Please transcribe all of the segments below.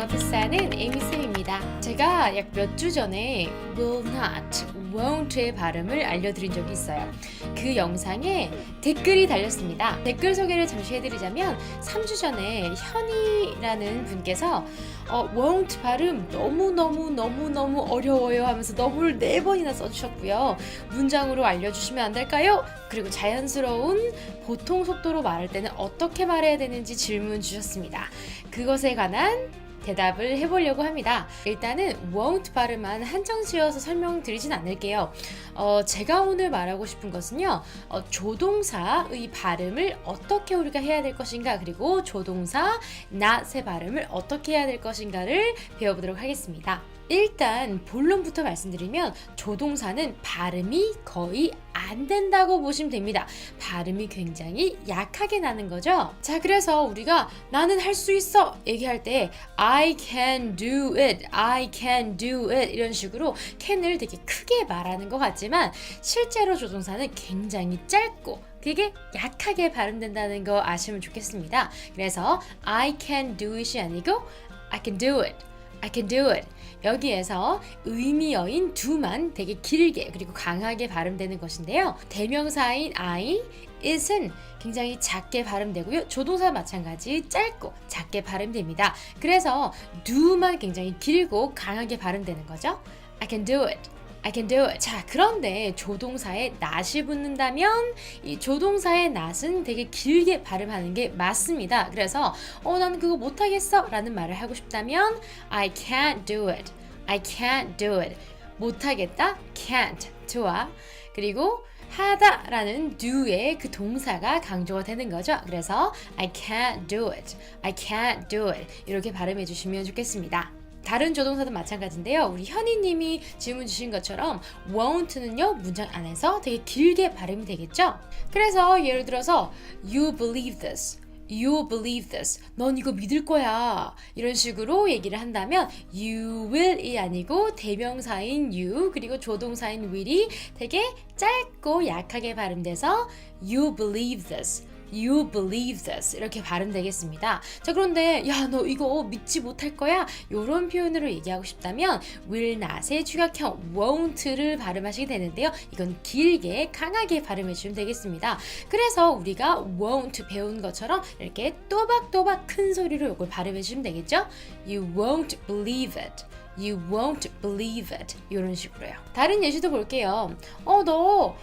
영어패스하는 에이미쌤입니다. 제가 약 몇 주 전에 will not, won't의 발음을 알려드린 적이 있어요. 그 영상에 댓글이 달렸습니다. 댓글 소개를 잠시 해드리자면 3주 전에 현이라는 분께서 어, won't 발음 너무너무너무너무 어려워요 하면서 너무를 네 번이나 써주셨고요. 문장으로 알려주시면 안 될까요? 그리고 자연스러운 보통 속도로 말할 때는 어떻게 말해야 되는지 질문 주셨습니다. 그것에 관한 대답을 해보려고 합니다. 일단은 won't 발음만 한정 지어서 설명드리진 않을게요. 어, 제가 오늘 말하고 싶은 것은요, 어, 조동사의 발음을 어떻게 우리가 해야 될 것인가, 그리고 조동사 not의 발음을 어떻게 해야 될 것인가를 배워보도록 하겠습니다. 일단 본론부터 말씀드리면 조동사는 발음이 거의 안 된다고 보시면 됩니다. 발음이 굉장히 약하게 나는 거죠. 자, 그래서 우리가 나는 할 수 있어 얘기할 때 I can do it, I can do it 이런 식으로 can을 되게 크게 말하는 것 같지만 실제로 조동사는 굉장히 짧고 되게 약하게 발음된다는 거 아시면 좋겠습니다. 그래서 I can do it이 아니고 I can do it. I can do it. 여기에서 의미어인 do만 되게 길게 그리고 강하게 발음되는 것인데요. 대명사인 I, is은 굉장히 작게 발음되고요. 조동사 마찬가지 짧고 작게 발음됩니다. 그래서 do만 굉장히 길고 강하게 발음되는 거죠. I can do it. I can do it. 자, 그런데 조동사에 not이 붙는다면 이 조동사의 not은 되게 길게 발음하는 게 맞습니다. 그래서 어, 난 그거 못하겠어 라는 말을 하고 싶다면 I can't do it. I can't do it. 못하겠다. can't. 좋아. 그리고 하다 라는 do의 그 동사가 강조가 되는 거죠. 그래서 I can't do it. I can't do it. 이렇게 발음해 주시면 좋겠습니다. 다른 조동사도 마찬가지인데요. 우리 현희님이 질문 주신 것처럼 won't는요 문장 안에서 되게 길게 발음이 되겠죠. 그래서 예를 들어서 you believe this, you believe this, 넌 이거 믿을 거야 이런 식으로 얘기를 한다면 you will이 아니고 대명사인 you 그리고 조동사인 will이 되게 짧고 약하게 발음돼서 you believe this. You believe this 이렇게 발음되겠습니다. 자 그런데 야 너 이거 믿지 못할 거야 이런 표현으로 얘기하고 싶다면 will not의 추격형 won't를 발음하시게 되는데요. 이건 길게 강하게 발음해 주시면 되겠습니다. 그래서 우리가 won't 배운 것처럼 이렇게 또박또박 큰 소리로 이걸 발음해 주시면 되겠죠. You won't believe it. You won't believe it. 이런 식으로요. 다른 예시도 볼게요. 어, 너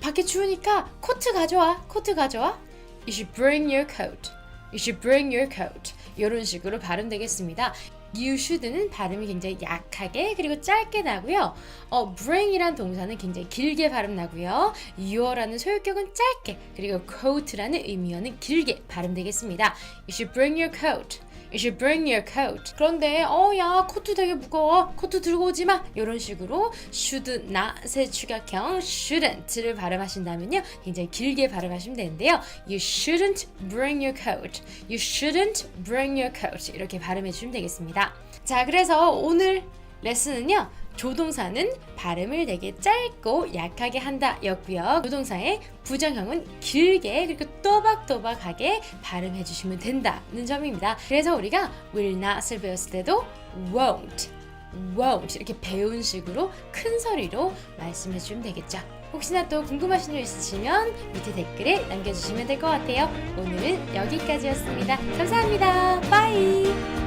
밖에 추우니까 코트 가져와. 코트 가져와. You should bring your coat. You should bring your coat. 이런 식으로 발음되겠습니다. You should는 발음이 굉장히 약하게 그리고 짧게 나고요. 어, bring이란 동사는 굉장히 길게 발음 나고요. your라는 소유격은 짧게 그리고 coat라는 의미어는 길게 발음되겠습니다. You should bring your coat. You should bring your coat. 그런데 어 야 코트 되게 무거워. 코트 들고 오지 마. 이런 식으로 should not의 추격형 shouldn't를 발음하신다면요. 굉장히 길게 발음하시면 되는데요. You shouldn't bring your coat. You shouldn't bring your coat. 이렇게 발음해 주시면 되겠습니다. 자, 그래서 오늘 레슨은요. 조동사는 발음을 되게 짧고 약하게 한다 였고요. 조동사의 부정형은 길게 그리고 또박또박하게 발음해 주시면 된다는 점입니다. 그래서 우리가 will not을 배웠을 때도 won't, won't 이렇게 배운 식으로 큰 소리로 말씀해 주시면 되겠죠. 혹시나 또 궁금하신 점 있으시면 밑에 댓글에 남겨주시면 될 것 같아요. 오늘은 여기까지였습니다. 감사합니다. 빠이!